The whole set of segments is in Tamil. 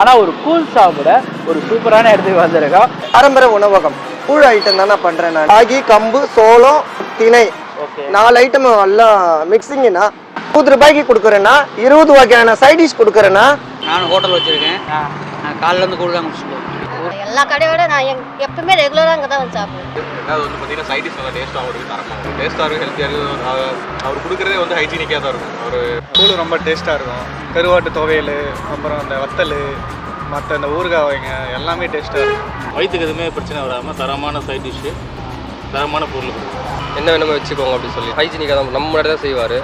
ஆனா ஒரு கூல் சாப்பிட ஒரு சூப்பரான இடத்துக்கு வந்திருக்கோம். பாரம்பரிய உணவகம். கூழ் ஐட்டம் தான் நான் பண்றேன் நான். ராகி கம்பு சோளம் திணை. ஓகே நாலு ஐட்டம் எல்லாம் மிக்சிங்னா இருபது ரூபாய்க்கு கொடுக்குறேன்னா இருபது வகையான சைட் டிஷ் கொடுக்குறேன்னா நான் ஹோட்டல் வச்சுருக்கேன். நான் காலைல இருந்து கூட தான் முடிச்சுட்டு எல்லா கடையோட நான் எங் எப்பவுமே ரெகுலராக அங்கே தான் வந்து சாப்பிடுவேன். ரெண்டாவது வந்து பார்த்தீங்கன்னா சைட் டிஷ் நல்லா டேஸ்ட்டாகவும் இருக்குது தரமாக இருக்கும். டேஸ்ட்டாக இருக்கும் ஹெல்த்தியாக இருக்கும். அவர் கொடுக்குறதே வந்து ஹைஜீனிக்காக தான் இருக்கும். அவர் கூழ் ரொம்ப டேஸ்ட்டாக இருக்கும். கருவாட்டு துவையல் அப்புறம் அந்த வத்தல் மற்ற இந்த ஊறுகாய் வகைங்க எல்லாமே டேஸ்ட்டாக இருக்கும். வயிற்றுக்கு எதுவுமே பிரச்சனை வராமல் தரமான சைட் டிஷ்ஷு தரமான பொருள். என்ன வேணுமோ வச்சுக்கோங்க அப்படின்னு சொல்லி. ஹைஜீனிக்காக தான் நம்ம முன்னாடி தான் செய்வார்.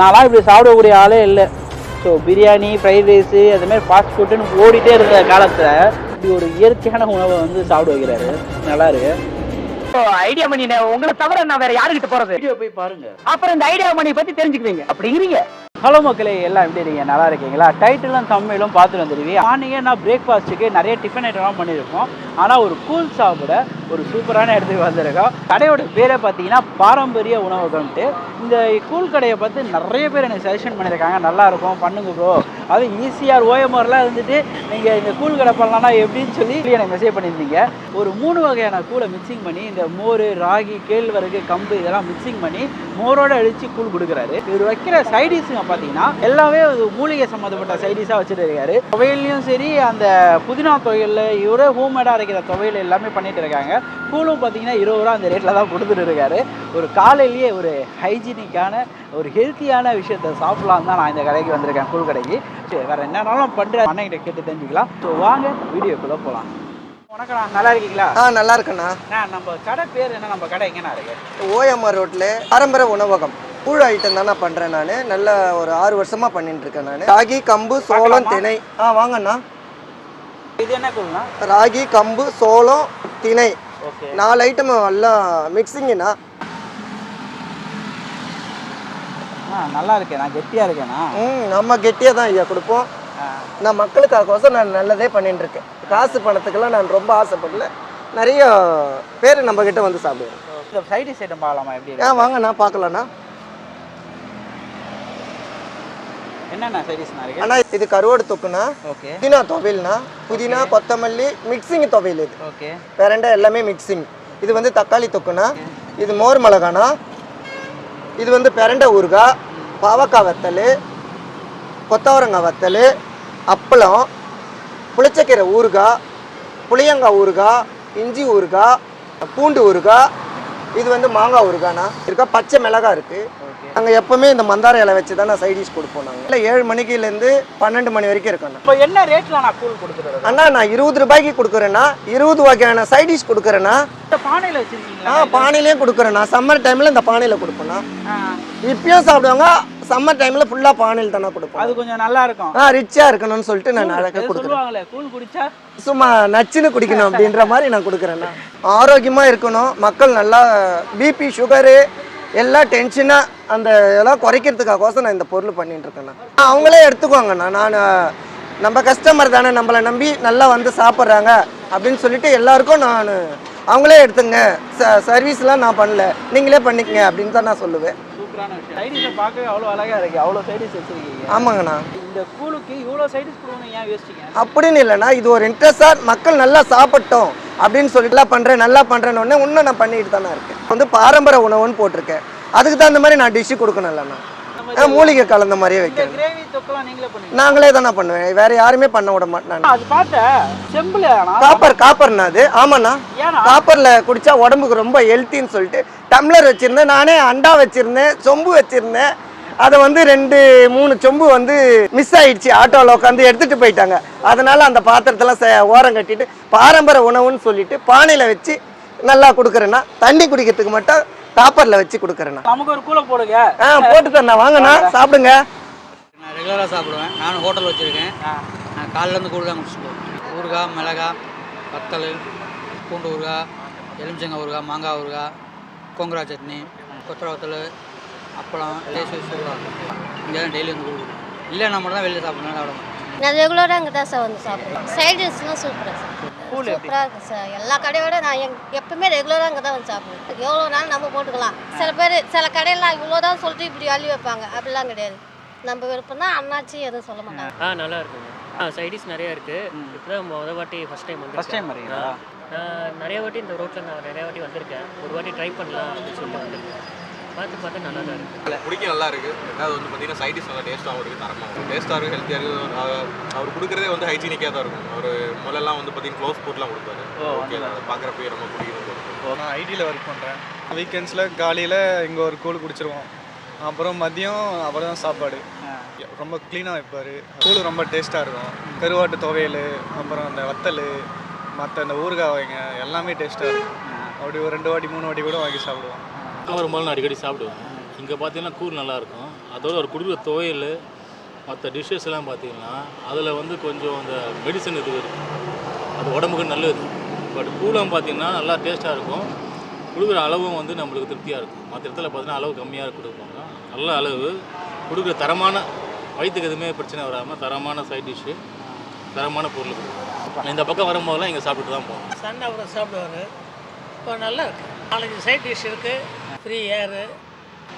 நான்லாம் இப்படி சாப்பிடக்கூடிய ஆளே இல்லை. ஸோ பிரியாணி ஃப்ரைட் ரைஸு அதுமாதிரி ஃபாஸ்ட் ஃபுட்டுன்னு ஓடிட்டே இருந்த காலத்தில் இப்படி ஒரு இயற்கையான உணவை வந்து சாப்பிட வைக்கிறாரு. நல்லா இருக்கு. ஐடியா மணி உங்களை தவிர நான் வேற யாருக்கிட்ட போறது? வீடியோ போய் பாருங்க. அப்புறம் இந்த ஐடியா மணி பத்தி தெரிஞ்சுக்குவீங்க. அப்படிங்கிறீங்க. ஹலோ மக்களே எல்லாம் எப்படி இருக்கீங்க? நல்லா இருக்கீங்களா? டைட்டிலும் தமிழும் பார்த்துட்டு வந்துருவீங்க. மார்னிங்கே நான் பிரேக்ஃபாஸ்ட்டுக்கு நிறைய டிஃபன் ஐட்டம்லாம் பண்ணியிருக்கோம். ஆனால் ஒரு கூல் சாப்பிட ஒரு சூப்பரான இடத்துக்கு வந்திருக்கோம். கடையோட பேரை பார்த்தீங்கன்னா பாரம்பரிய உணவகம்ட்டு இந்த கூல் கடையை பார்த்து நிறைய பேர் எனக்கு சஜஷன் பண்ணியிருக்காங்க. நல்லா இருக்கும் பண்ணுங்க ப்ரோ அது ஈஸியாக ஓஎம்ஆர்லாம் இருந்துட்டு நீங்கள் இந்த கூழ் கடை பண்ணலாம்னா எப்படின்னு சொல்லி எனக்கு மெசேஜ் பண்ணியிருந்தீங்க. ஒரு மூணு வகையான கூலை மிக்சிங் பண்ணி இந்த மோர் ராகி கேழ்வரகு கம்பு இதெல்லாம் மிக்சிங் பண்ணி மோரோட அழித்து கூழ் கொடுக்குறாரு. இவர் வைக்கிற சைடிஸுங்க பார்த்தீங்கன்னா எல்லாமே மூலிகை சம்மந்தப்பட்ட சைடிஸாக வச்சுட்டு இருக்காரு. துவையல்லையும் சரி அந்த புதினா துவையலில் இவரே ஹோம்மேடாக அரைக்கிற துவையல் எல்லாமே பண்ணிட்டு இருக்காங்க. கூழும் பார்த்தீங்கன்னா இருபது ரூபா அந்த ரேட்டில் தான் கொடுத்துட்டு இருக்காரு. ஒரு காலையிலேயே ஒரு ஹைஜீனிக்கான ஒரு ஹெல்த்தியான விஷயத்த சாப்பிடலாம் தான் நான் இந்த கடைக்கு வந்திருக்கேன் கூழ் கடைக்கு. சரி வேறு என்னன்னாலும் பண்ணுற அண்ணன்கிட்ட கேட்டு தெரிஞ்சுக்கலாம். ஸோ வாங்க வீடியோக்குள்ளே போகலாம் வணக்கம் நல்லா இருக்கீங்களா? ஆ நல்லா இருக்குண்ணா. நம்ம கடை பேர் என்ன? நம்ம கடை எங்கண்ணா இருக்கு? ஓஎம்ஆர் ரோட்டில் பாரம்பரிய உணவகம். கூழ் ஐட்டம் தான் நான் பண்றேன் நான். நல்ல ஒரு ஆறு வருஷமா பண்ணிட்டு இருக்கேன் நான். ராகி கம்பு சோளம் திணை. ஆ வாங்கண்ணா. இது என்ன கூழ்னா ராகி கம்பு சோளம் திணை. ஓகே. நாலு ஐட்டம் எல்லாம் மிக்சிங்னா ஆ நல்லா இருக்கேன் நான் கெட்டியாக இருக்கேண்ணா. ம் நம்ம கெட்டியாக தான் ஐயா கொடுப்போம். நான் மக்களுக்காகோசம் நான் நல்லதே பண்ணிட்டு இருக்கேன் காசு பணத்துக்கெல்லாம் நான் ரொம்ப ஆசைப்படல. நிறைய பேர் நம்ம கிட்ட வந்து சாப்பிடுவேன் இந்த சைடிஸ் ஐட்டம் பார்க்கலாமா? எப்படி ஆ? வாங்கண்ணா பார்க்கலாண்ணா. என்னென்ன இருக்கு? இது கருவாடு ஓகே. புதினா துவையல்ண்ணா. புதினா கொத்தமல்லி மிக்சிங் துவையல் இது. ஓகே. வேறண்டா எல்லாமே மிக்சிங் இது வந்து தக்காளி தொக்குண்ணா. இது மோர் மிளகாண்ணா. இது வந்து பெரண்டை ஊறுகாய் பாவக்காய் வத்தல் கொத்தவரங்காய் வத்தல் அப்பளம் புளிச்சக்கீரை ஊறுகாய் புளியங்காய் ஊறுகாய் இஞ்சி ஊறுகாய் பூண்டு ஊறுகாய் இது வந்து மாங்காய் ஊறுகாய்ண்ணா இருக்கா? பச்சை மிளகாய் இருக்குது நாங்கள் எப்போவுமே இந்த மந்தார இலை வச்சு தான் நான் சைடிஷ் கொடுப்போம் நாங்கள் இல்லை ஏழு மணிக்குலேருந்து பன்னெண்டு மணி வரைக்கும் இருக்கோண்ணா. இப்போ என்ன ரேட்டில் நான் கூழ் கொடுத்துருது அண்ணா நான் இருபது ரூபாய்க்கு கொடுக்குறேன்னா இருபது வகையான சைடிஷ் கொடுக்குறேன்னா பானையில் ஆ வச்சிருக்கீங்களா பானையிலையும் கொடுக்குறேண்ணா. சம்மர் டைமில் இந்த பானையில் கொடுப்பேண்ணா. ஆ, இப்பயும் சாப்பிடுவாங்க. சம்மர் டைமில் ஃபுல்லாக பானையில் தானே கொடுப்போம். அது கொஞ்சம் நல்லா இருக்கும். ஆ ரிச்சாக இருக்கணும்னு சொல்லிட்டு நான் ஏதோ கொடுக்குறேன். சொல்லுவாங்களே கூழ் குடிச்சா? சும்மா நச்சுன்னு குடிக்கணும் அப்படின்ற மாதிரி நான் கொடுக்குறேண்ணா ஆரோக்கியமாக இருக்கணும். மக்கள் நல்லா பிபி சுகரு எல்லாம் டென்ஷனாக அந்த இதெல்லாம் குறைக்கிறதுக்காகோசம் நான் இந்த பொருள் பண்ணிட்டு இருக்கேண்ணா அவங்களே எடுத்துக்குவாங்கண்ணா நான் நம்ம கஸ்டமர் தானே. நம்மளை நம்பி நல்லா வந்து சாப்பிட்றாங்க அப்படின்னு சொல்லிட்டு எல்லாருக்கும் நான் அவங்களே எடுத்துங்க. ச சர்வீஸ்லாம் நான் பண்ணல. நீங்களே பண்ணிக்கங்க அப்படின்னு தான் நான் சொல்லுவேன். சூப்பரான விஷயம். சைடிஸை பார்க்கவே அவ்வளோ அழகாக இருக்கு. அவ்வளோ சைடிஸ் வச்சிருக்கீங்க. ஆமாங்கண்ணா. இந்த கூழுக்கு இவ்வளோ சைடிஸ் கொடுக்கணும் ஏன் யோசிச்சிங்க? அப்படின்னு இல்லைண்ணா இது ஒரு இன்ட்ரெஸ்டாக மக்கள் நல்லா சாப்பிட்டோம் அப்படின்னு சொல்லிட்டு நல்லா பண்ணுறேன் நல்லா பண்ணுறேன்னு உடனே இன்னும் நான் பண்ணிட்டு தானே இருக்கேன். வந்து பாரம்பரிய உணவுன்னு போட்டிருக்கேன். அதுக்கு தகுந்த மாதிரி நான் டிஷ்ஷு கொடுக்கணும் இல்லைண்ணா. மூலிகை கலந்த மாதிரியே வைக்கிறேன் நீங்களே தானே பண்ணுவேன். வேற யாருமே பண்ண விட மாட்டேன் காப்பர் காப்பர்ண்ணா அது. ஆமாண்ணா. காப்பரில் குடிச்சா உடம்புக்கு ரொம்ப ஹெல்த்தின்னு சொல்லிட்டு டம்ளர் வச்சுருந்தேன். நானே அண்டா வச்சுருந்தேன் சொம்பு வச்சுருந்தேன். அதை வந்து ரெண்டு மூணு சொம்பு வந்து மிஸ் ஆயிடுச்சு. ஆட்டோவில் உட்காந்து எடுத்துகிட்டு போயிட்டாங்க. அதனால அந்த பாத்திரத்தெல்லாம் ஓரம் கட்டிட்டு பாரம்பரிய உணவுன்னு சொல்லிட்டு பானையில் வச்சு நல்லா கொடுக்குறேண்ணா. தண்ணி குடிக்கிறதுக்கு மட்டும் காப்பரில் வச்சு கொடுக்குறேண்ணா. நமக்கு ஒரு கூலை போடுங்க. ஆ போட்டு தரண்ணா. வாங்கண்ணா சாப்பிடுங்க. நான் ரெகுலராக சாப்பிடுவேன். நான் ஹோட்டல் வச்சுருக்கேன். நான் காலைல இருந்து கூட தான் முடிச்சுட்டு ஊறுகாய் மிளகாய் வத்தல் பூண்டு ஊறுகாய் எலுமிச்சங்காய் ஊறுகாய் மாங்காய் ஊறுகாய் கோங்கரா சட்னி கொத்தரை வத்தல் அப்பளம் லேஸ் வச்சு ஊறுகாய் இங்கே தான் டெய்லி வந்து கொடுக்குறேன் இல்லை நான் மட்டும் தான் வெளியில் சாப்பிட்றேன் சாப்பிட மாட்டேன். நான் ரெகுலராக அங்கே தான் சார் வந்து சாப்பிடுவேன். சைடிஷ்லாம் சூப்பராக சார் கூழ்? சூப்பராக இருக்குது சார் எல்லா கடையோட நான் எங் எப்பவுமே ரெகுலராக அங்கே தான் வந்து சாப்பிடுவேன். எவ்வளோ நாள் நம்ம போட்டுக்கலாம்? சில பேர் சில கடையெல்லாம் இவ்வளோ தான் சொல்லிட்டு இப்படி அள்ளி வைப்பாங்க. அப்படிலாம் கிடையாது. நம்ம விருப்பம் தான் அண்ணாச்சி எதுவும் சொல்ல மாட்டாங்க. ஆ நல்லா இருக்குங்க. சைடிஸ் நிறைய இருக்கு. ம். இப்போதான் முத வாட்டி ஃபர்ஸ்ட் டைம் வந்து ஃபர்ஸ்ட் டைம் வரீங்களா நான் நிறைய வாட்டி இந்த ரோட்டில் நான் நிறைய வாட்டி வந்திருக்கேன். ஒரு வாட்டி ட்ரை பண்ணலாம் அப்படின்னு சொல்லிட்டு வந்திருக்கேன். பார்த்து பார்த்து நல்லா தான் இருக்கு பிடிக்க நல்லா இருக்கு. ரெண்டாவது வந்து பார்த்தீங்கன்னா சைடிஸ் நல்லா டேஸ்ட்டாகவும் இருக்குது தரமாக இருக்கும் டேஸ்ட்டாக இருக்கும் ஹெல்த்தியாக இருக்குது அவர் அவர் கொடுக்குறதே வந்து ஹைஜீனிக்காக தான் இருக்கும். அவர் முதல்லலாம் வந்து பார்த்தீங்கன்னா க்ளோஸ் ஃபுட்லாம் கொடுப்பாரு. ஓகே அதை பார்க்குறப்பயே ரொம்ப பிடிக்கும் நான் ஐடியில் ஒர்க் பண்ணுறேன் வீக்கெண்ட்ஸில் காலையில் இங்கே ஒரு கூழ் குடிச்சிருவோம். அப்புறம் மதியம் அப்புறம் தான் சாப்பாடு ரொம்ப க்ளீனாக வைப்பார். கூழ் ரொம்ப டேஸ்ட்டாக இருக்கும். கருவாட்டு துவையல் அப்புறம் அந்த வத்தல் மற்ற அந்த ஊறுகாய் வைங்க எல்லாமே டேஸ்ட்டாக இருக்கும். அப்படி ஒரு ரெண்டு வாட்டி மூணு வாட்டி கூட வாங்கி சாப்பிடுவோம். வரும்போது நான் அடிக்கடி சாப்பிடுவேன். இங்கே பார்த்தீங்கன்னா கூழ் நல்லாயிருக்கும். அதோட ஒரு குடிக்கிற துவையல் மற்ற டிஷ்ஷஸ் எல்லாம் பார்த்தீங்கன்னா அதில் வந்து கொஞ்சம் அந்த மெடிசன் இது இருக்குது அது உடம்புக்கு நல்லது. பட் கூழம் பார்த்தீங்கன்னா நல்லா டேஸ்ட்டாக இருக்கும். கொடுக்குற அளவும் வந்து நம்மளுக்கு திருப்தியாக இருக்கும். மற்ற இடத்துல பார்த்தீங்கன்னா அளவு கம்மியாக கொடுப்பாங்க. நல்ல அளவு. கொடுக்குற தரமான வயிற்றுக்கு எதுவுமே பிரச்சனை வராமல் தரமான சைட் டிஷ்ஷு தரமான பொருள். கொடுக்கும் இந்த பக்கம் வரும்போதெல்லாம் இங்கே சாப்பிட்டு தான் போவோம் சண்டை அப்புறம் சாப்பிடுவார். இப்போ நல்லா இருக்கு. நாலஞ்சு சைட் டிஷ் இருக்குது ஃப்ரீ ஏரு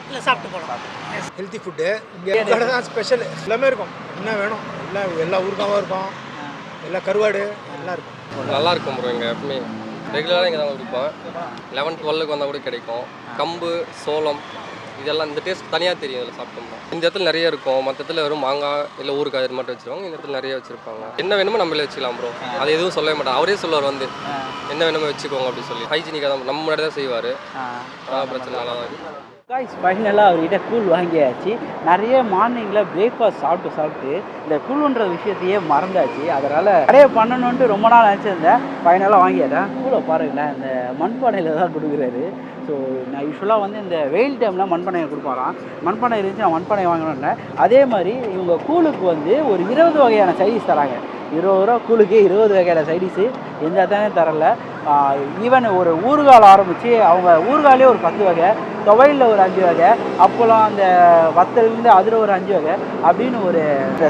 இல்லை சாப்பிட்டு போகலாம் ஹெல்த்தி ஃபுட்டு இங்கே கடை தான் ஸ்பெஷல் எல்லாமே இருக்கும். என்ன வேணும்? எல்லா எல்லா ஊருக்காவும் இருக்கும். எல்லா கருவாடு எல்லாம் இருக்கும். நல்லா இருக்கும் ப்ரோ இங்கே. எப்பவுமே ரெகுலராக இங்கே தான் குடிப்பேன் லெவன் டுவெல்லுக்கு வந்தால் கூட கிடைக்கும். கம்பு சோளம் இதெல்லாம் இந்த டேஸ்ட் தனியாக தெரியும் இதில் சாப்பிட்டோம்னா. இந்த இடத்துல நிறைய இருக்கும். மற்ற இடத்துல வெறும் மாங்காய் இல்லை ஊறுகாய் இது மட்டும் வச்சிருவாங்க. இந்த இடத்துல நிறைய வச்சிருப்பாங்க. என்ன வேணுமோ நம்மளே வச்சுக்கலாம் ப்ரோ அது எதுவும் சொல்லவே மாட்டோம் அவரே சொல்லுவார் வந்து என்ன வேணுமோ வச்சுக்கோங்க அப்படி சொல்லி. ஹைஜீனிக்காக தான் நம்ம முன்னாடி தான் செய்வார். பிரச்சனை நல்லா தான் இருக்கும் காய்ஸ் ஃபைனலாக அவர்கிட்ட கூழ் வாங்கியாச்சு. நிறைய மார்னிங்கில் பிரேக்ஃபாஸ்ட் சாப்பிட்டு சாப்பிட்டு இந்த கூழுன்ற விஷயத்தையே மறந்தாச்சு. அதனால் நிறைய பண்ணணுன்ட்டு ரொம்ப நாள் நினச்சிருந்தேன். ஃபைனலாக வாங்கிட்டேன் கூழை பாருங்களேன் இந்த மண்பானையில் தான் கொடுக்குறாரு. ஸோ நான் யூஸ்வலாக வந்து இந்த வெயில் டைமில் மண்பானையை கொடுப்பாராம். மண்பானை இருந்துச்சு நான் மண்பானை வாங்கணும்னு அதே மாதிரி இவங்க கூலுக்கு வந்து ஒரு இருபது வகையான சைடிஸ் தராங்க. இருபது ரூபா கூழுக்கு இருபது வகையான சைடிஸு எந்த தானே தரல. ஈவன் ஒரு ஊறுகால் ஆரம்பித்து அவங்க ஊறுகாலே ஒரு பத்து வகை. துவையலில் ஒரு அஞ்சு வகை அப்போலாம் அந்த வத்தலேருந்து அதில் ஒரு அஞ்சு வகை அப்படின்னு ஒரு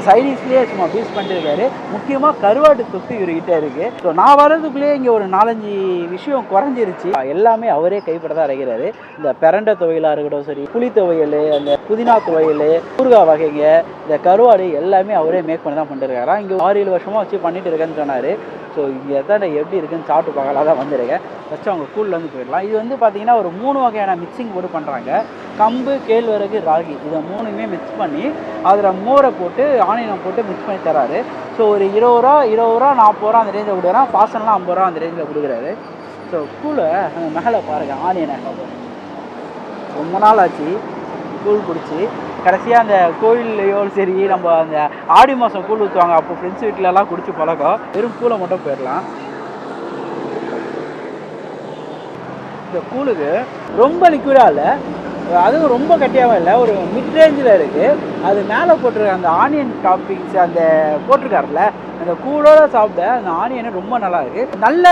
சைனீஸ்லேயே சும்மா பீஸ் பண்ணிருக்காரு முக்கியமாக கருவாட்டு தொக்கு இவர்கிட்ட இருக்குது ஸோ நான் வர்றதுக்குள்ளேயே இங்கே ஒரு நாலஞ்சு விஷயம் குறைஞ்சிருச்சு. எல்லாமே அவரே கைப்பட தான் அடைகிறாரு இந்த பிரண்ட துவையலாக இருக்கட்டும் சரி புளி துவையல் அந்த புதினா துவையல் ஊறுகாய் வகைங்க இந்த கருவாடு எல்லாமே அவரே மேக் பண்ணி தான் பண்ணிருக்காராம் இங்கே ஆறு ஏழு வருஷமாக வச்சு பண்ணிட்டு இருக்கேன்னு சொன்னார். ஸோ இங்கே எத்தனை எப்படி இருக்குன்னு சாப்பிட்டு பார்க்கலாம் தான் வந்திருக்கேன். வச்சு அவங்க கூழ்லேருந்து போயிடலாம். இது வந்து பார்த்தீங்கன்னா ஒரு மூணு வகையான மிக்சிங் போட்டு பண்ணுறாங்க கம்பு கேழ்வரகு ராகி. இதை மூணுமே மிக்ஸ் பண்ணி அதில் மோரை போட்டு ஆனியனம் போட்டு மிக்ஸ் பண்ணி தராரு. ஸோ ஒரு இருபது ரூபா இருபது ரூபா நாற்பது ரூபா அந்த ரேஞ்சில் கொடுக்குறான் பாசனெலாம் ஐம்பது ரூபா அந்த ரேஞ்சில் கொடுக்குறாரு. ஸோ கூழை அந்த மேலே பாருங்கள் ஆனியனை. ரொம்ப நாள் ஆச்சு. கூழ் குடிச்சு கடைசியாக அந்த கோயில்லையோ சரி நம்ம அந்த ஆடி மாதம் கூழ் ஊற்றுவாங்க அப்போ ஃப்ரெண்ட்ஸ் வீட்டிலலாம் குடிச்சு பழக்கம். வெறும் கூழை மட்டும் போயிடலாம். இந்த கூழுக்கு ரொம்ப லிக்விடாக இல்லை. அதுவும் ரொம்ப கட்டியாகவும் இல்லை. ஒரு மிட் ரேஞ்சில் இருக்குது அது மேலே போட்டிருக்க அந்த ஆனியன் டாப்பிங்ஸ் அந்த போட்டிருக்காருல அந்த கூழோட சாப்பிட அந்த ஆனியன் ரொம்ப நல்லா இருக்குது நல்ல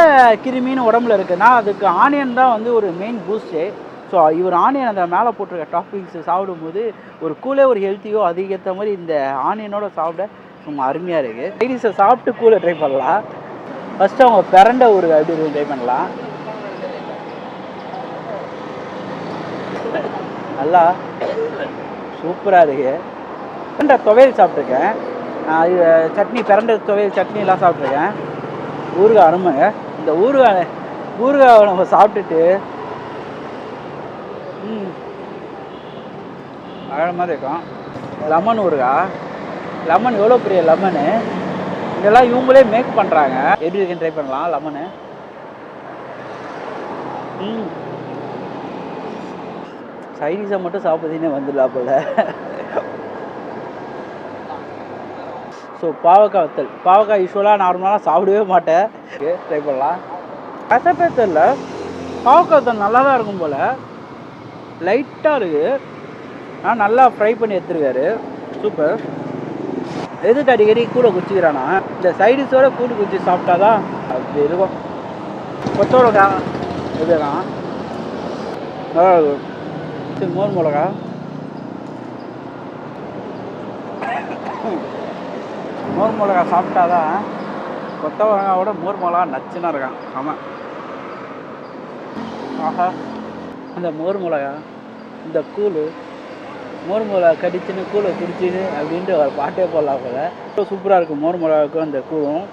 கிருமின்னு உடம்புல இருக்குன்னா அதுக்கு ஆனியன் தான் வந்து ஒரு மெயின் பூஸ்ட்டு ஸோ இவர் ஆனியன் அந்த மேலே போட்டிருக்க டாப்பிங்ஸ் சாப்பிடும்போது ஒரு கூலே ஒரு ஹெல்த்தியோ அதுக்கேற்ற மாதிரி இந்த ஆனியனோட சாப்பிட சும்மா அருமையாக இருக்குது சைடிஸை சாப்பிட்டு கூலை ட்ரை பண்ணலாம். ஃபஸ்ட்டு அவங்க பிறண்ட ஒரு அப்படி ட்ரை பண்ணலாம். நல்லா சூப்பராக இருக்கு. பிரண்டை துவையல் சாப்பிட்ருக்கேன் இது சட்னி பிறந்த துவையல் சட்னிலாம் சாப்பிட்ருக்கேன் ஊறுகாய் அருமைங்க. இந்த ஊறுகாய் ஊறுகாவை நம்ம சாப்பிட்டுட்டு ம் அழகமாக இருக்கும். லெமன் ஊறுகாய் லெமன் எவ்வளோ பெரிய லெமனு? இதெல்லாம் இவங்களே மேக் பண்ணுறாங்க எப்படி இருக்குன்னு ட்ரை பண்ணலாம் லெமனு. ம். சைனீஸை மட்டும் சாப்பிட்றதுனே வந்துடலாம் போல் ஸோ பாவக்காய் வத்தல். பாவக்காய் யூஸ்வலாக நார்மலாக சாப்பிடவே மாட்டேன். ட்ரை பண்ணலாம். கசப்பே தெரில பாவக்காய் வத்தல் நல்லா தான் இருக்கும் போல். லைட்டாக இருக்குது ஆனால் நல்லா ஃப்ரை பண்ணி எடுத்துருக்காரு. சூப்பர் எதுக்கு அடிக்கடி கூட குச்சிக்கிறானா? இந்த சைடிஸோட கூடு குச்சி சாப்பிட்டா தான் அப்படி இருக்கும். கொத்தோட இதுதான். நல்லா இருக்கும். இது மோர் மிளகா மோர் மிளகா சாப்பிட்டா தான் கொத்தவரங்காவோட மோர் மிளகா நச்சுன்னா இருக்கான் ஆமாம் ஆஹா அந்த மோர் மிளகா இந்த கூழ் மோர் மிளகா கடிச்சுன்னு கூழை குடிச்சின்னு அப்படின்ட்டு ஒரு பாட்டே போடலாம் போல ரொம்ப சூப்பராக இருக்கும் மோர் மிளகாவுக்கும் அந்த கூழும்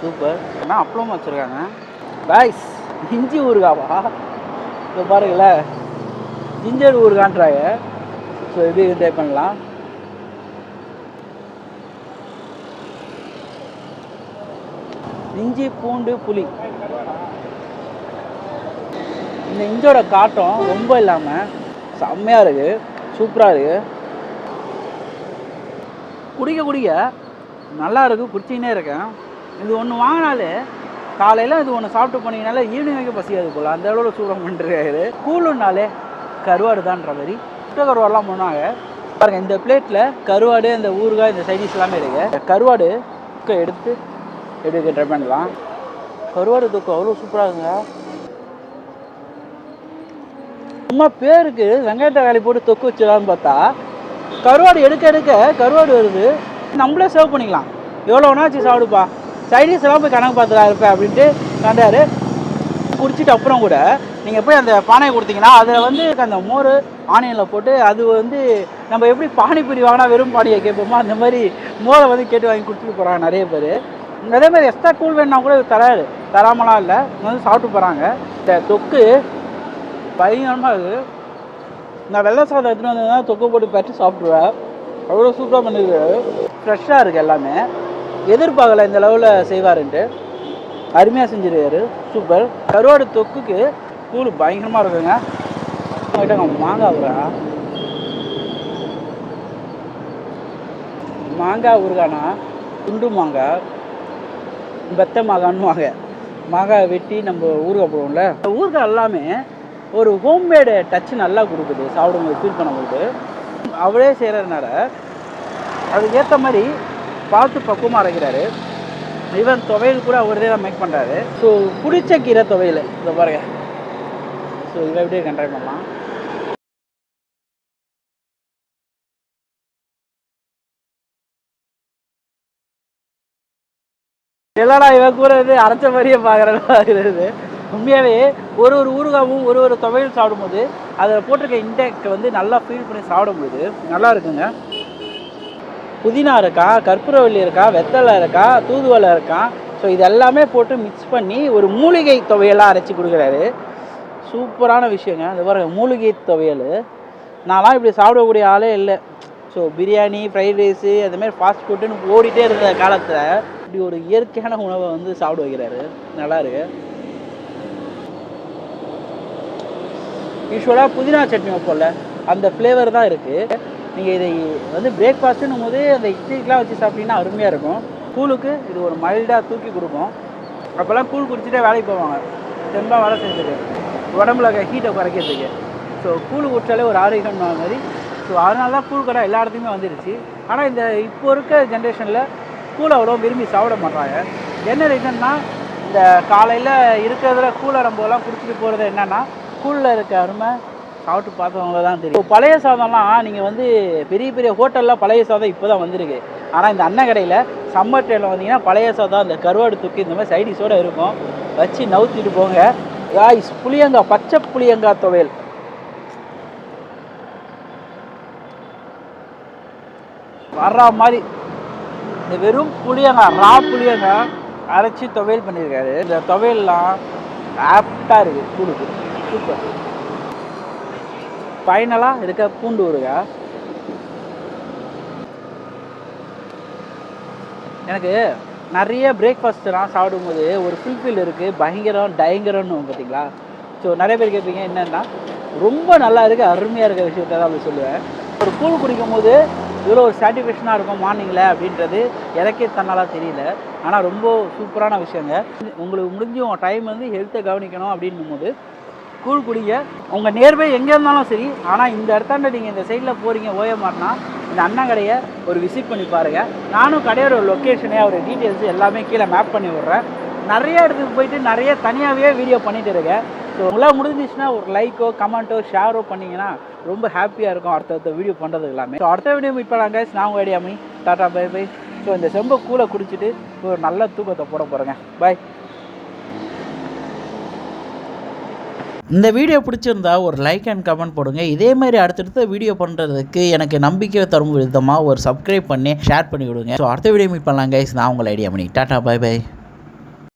சூப்பர் ஆனால் அப்பளமும் வச்சுருக்காங்க பாய்ஸ் இஞ்சி ஊறுகாவா இப்போ பாருங்களேன் ஜிஞ்சர் ஊறுகான்றாங்க ஸோ எப்படி ட்ரை பண்ணலாம். இஞ்சி பூண்டு புளி. இந்த இஞ்சோட காட்டம் ரொம்ப இல்லாமல் செம்மையாக இருக்குது சூப்பராக இருக்குது குடிக்க குடிக்க நல்லா இருக்குது குடிச்சிக்கினே இருக்கேன். இது ஒன்று வாங்கினாலே காலையில் இது ஒன்று சாப்பிட்டு போனீங்கனால ஈவினிங் வரைக்கும் பசியாது போல். அந்த அளவில் சூடம் பண்ணுறாரு கூலுன்னாலே கருவாடு தான்ற மாதிரி முட்டை கருவாடுலாம் பண்ணுவாங்க. பாருங்கள் இந்த பிளேட்டில் கருவாடு இந்த ஊறுகாய் இந்த சைடிஸ் எல்லாமே இருக்கு. கருவாடு தொக்கை எடுத்து எடுக்க ட்ரை பண்ணலாம் கருவாடு தொக்கு அவ்வளோ சூப்பராக இருக்குங்க. சும்மா பேருக்கு வெங்காயத்தை வேலை போட்டு தொக்கு வச்சிடலான்னு பார்த்தா கருவாடு எடுக்க எடுக்க கருவாடு வருது. நம்மளே சர்வ் பண்ணிக்கலாம். எவ்வளோ வேணாச்சு சாப்பிடுப்பா. சைடிஸ் எல்லாம் போய் கணக்கு பார்த்துலாம் இருப்பேன் அப்படின்ட்டு கண்டாரு. குடிச்சிட்டு அப்புறம் கூட நீங்கள் போய் அந்த பானையை கொடுத்தீங்கன்னா அதில் வந்து அந்த மோர் ஆனியனில் போட்டு அது வந்து நம்ம எப்படி பானிபூரி வாங்கினா வெறும் பானியை கேட்போமோ அந்த மாதிரி மோரை வந்து கேட்டு வாங்கி கொடுத்துட்டு போகிறாங்க நிறைய பேர். அதே மாதிரி எக்ஸ்ட்ரா கூழ் வேணுன்னா கூட தராது. தராரு தராமலாம் இல்லை. வந்து சாப்பிட்டு போகிறாங்க இந்த தொக்கு பயங்கரமாக இருக்குது நான் வெள்ளை சாதம் எடுத்துகிட்டு வந்ததுனா தொக்கு போட்டு பற்றி சாப்பிட்ருவேன் அவ்வளோ சூப்பராக பண்ணிருக்காரு ஃப்ரெஷ்ஷாக இருக்குது எல்லாமே. எதிர்பார்க்கல இந்த லெவலில் செய்வாருன்ட்டு. அருமையாக செஞ்சிருக்காரு. சூப்பர். கருவாடு தொக்குக்கு கூழ் பயங்கரமாக இருக்குங்க. கிட்டங்க மாங்காய் ஊரா மாங்காய் ஊறுகானா குண்டு மாங்காய் பெத்த மாங்கான்னுவாங்க மாங்காய் வெட்டி நம்ம ஊறுகாய் போடுவோம்ல. இந்த ஊறுகாய் எல்லாமே ஒரு ஹோம்மேடு டச் நல்லா கொடுக்குது. சாப்பிடும்போது ஃபீல் பண்ணும்போது. அவரே செய்கிறதுனால அதுக்கேற்ற மாதிரி பார்த்து பக்குவமாக அரைக்கிறாரு. ஈவன் துவையல் கூட அவரே தான் மேக் பண்ணுறாரு ஸோ பிடிச்ச கீரை துவையல். இதை பாருங்கள் ஸோ இதை எப்படி கண்ட்ரோல் பண்ணலாம். இல்லைடா இவன் கூட இது அரைச்ச மாதிரியே பார்க்குறது உண்மையாகவே ஒரு ஒரு ஊறுகாவும் ஒரு ஒரு துவையல் சாப்பிடும்போது அதில் போட்டிருக்க இன்டெக்ட் வந்து நல்லா ஃபீல் பண்ணி சாப்பிடும்போது நல்லா இருக்குங்க. புதினா இருக்கா கற்பூரவள்ளி இருக்கா வெத்தலை இருக்கா தூதுவலை இருக்கா? ஸோ இது எல்லாமே போட்டு மிக்ஸ் பண்ணி ஒரு மூலிகை தொகையெல்லாம் அரைச்சி கொடுக்குறாரு. சூப்பரான விஷயங்க. இந்த பாருங்கள் மூலிகை துவையல். நான்லாம் இப்படி சாப்பிடக்கூடிய ஆளே இல்லை. ஸோ பிரியாணி ஃப்ரைட் ரைஸு அதுமாரி ஃபாஸ்ட் ஃபுட்டுன்னு ஓடிட்டே இருந்த காலத்தில் இப்படி ஒரு இயற்கையான உணவை வந்து சாப்பிட வைக்கிறாரு. நல்லா இருக்கு. யூஸ்வலாக புதினா சட்னி வைப்போம்ல அந்த ஃப்ளேவர் தான் இருக்குது நீங்கள் இதை வந்து பிரேக்ஃபாஸ்ட்டுன்னும் போது அந்த இட்லிக்கெலாம் வச்சு சாப்பிட்டீங்கன்னா அருமையாக இருக்கும். கூழுக்கு இது ஒரு மைல்டாக தூக்கி கொடுக்கும். அப்போல்லாம் கூழ் குடிச்சிட்டே வேலைக்கு போவாங்க. தெம்பாக வேலை செஞ்சுட்டு. உடம்புல இருக்க ஹீட்டை குறைக்கிறதுக்கு. ஸோ கூழ் குடிச்சாலே ஒரு ஆரோக்கியம் மாதிரி. ஸோ அதனால தான் கூழ் கடை எல்லா இடத்துக்குமே வந்துருச்சு. ஆனால் இந்த இப்போ இருக்க ஜென்ரேஷனில் கூழ் அவ்வளோ விரும்பி சாப்பிட மாட்டாங்க என்ன ரீசன்னா இந்த காலையில் இருக்கிறதுல கூழை ரொம்பலாம் குடிச்சிட்டு போகிறது என்னென்னா கூழில் இருக்க அருமை சாப்பிட்டு பார்த்தவங்கள தான் தெரியும். இப்போ பழைய சாதம்லாம் நீங்கள் வந்து பெரிய பெரிய ஹோட்டலில் பழைய சாதம் இப்போ தான் வந்திருக்கு. ஆனால் இந்த அன்ன கடையில் சம்மர் டைமில் வந்தீங்கன்னா பழைய சாதம் இந்த கருவாடு தூக்கி இந்த மாதிரி சைடிஷோடு இருக்கும். வச்சு நவுத்திட்டு போங்க. காய்ஸ் புளியங்காய் பச்சை புளியங்காய் துவையல். வர்ற மாதிரி இந்த வெறும் புளியங்காய் ரா புளியங்காய் அரைச்சி துவையல் பண்ணியிருக்காரு. இந்த துவையல்லாம் ஆப்டாக இருக்குது கூடுது சூப்பர் ஃபைனலாக இருக்க பூண்டு ஊருகா எனக்கு நிறைய பிரேக்ஃபாஸ்ட்லாம் சாப்பிடும்போது ஒரு ஃபுல்ஃபில் இருக்குது பயங்கரம் டயங்கரம்னு பார்த்தீங்களா? ஸோ நிறைய பேர் கேட்பீங்க என்னென்னா? ரொம்ப நல்லா இருக்குது அருமையாக இருக்கிற விஷயத்த தான் அப்படி சொல்லுவேன். ஒரு கூழ் குடிக்கும் போது இவ்வளோ ஒரு சாட்டிஸ்ஃபேக்ஷனாக இருக்கும் மார்னிங்கில் அப்படின்றது எனக்கே தன்னாலாம் தெரியல. ஆனால் ரொம்ப சூப்பரான விஷயங்க. உங்களுக்கு முடிஞ்சும் டைம் வந்து ஹெல்த்தை கவனிக்கணும் அப்படின்னும் போது கூழ் குடிங்க. உங்கள் நியர்பை எங்கே இருந்தாலும் சரி ஆனால் இந்த இடத்தாண்ட நீங்கள் இந்த சைடில் போகிறீங்க ஓயமாட்டினா இந்த அண்ணன் கடையை ஒரு விசிட் பண்ணி பாருங்கள் நானும் கடையோட லொக்கேஷனே ஒரு டீட்டெயில்ஸ் எல்லாமே கீழே மேப் பண்ணி விட்றேன். நிறைய இடத்துக்கு போயிட்டு நிறைய தனியாகவே வீடியோ பண்ணிகிட்டு இருக்கேன். ஸோ உங்களால் முடிஞ்சிச்சுன்னா ஒரு லைக்கோ கமெண்ட்டோ ஷேரோ பண்ணிங்கன்னா ரொம்ப ஹாப்பியாக இருக்கும் அடுத்தடுத்த வீடியோ பண்ணுறது எல்லாமே. ஸோ அடுத்த வீடியோ மீட் பண்ணலாம் guys. நான் உங்கள் ஐடியாமி டாட்டா பை பை ஸோ இந்த செம்ப கூலை குடிச்சிட்டு ஒரு நல்ல தூக்கத்தை போட போகிறேங்க பாய் இந்த வீடியோ பிடிச்சிருந்தா ஒரு லைக் அண்ட் கமெண்ட் போடுங்க. இதே மாதிரி அடுத்தடுத்த வீடியோ பண்ணுறதுக்கு எனக்கு நம்பிக்கை தரும் விதமாக ஒரு சப்ஸ்கிரைப் பண்ணி ஷேர் பண்ணி விடுங்க ஸோ அடுத்த வீடியோ மீட் பண்ணலாம் கைஸ் நான் உங்களை ஐடியா பண்ணி டாட்டா பாய் பை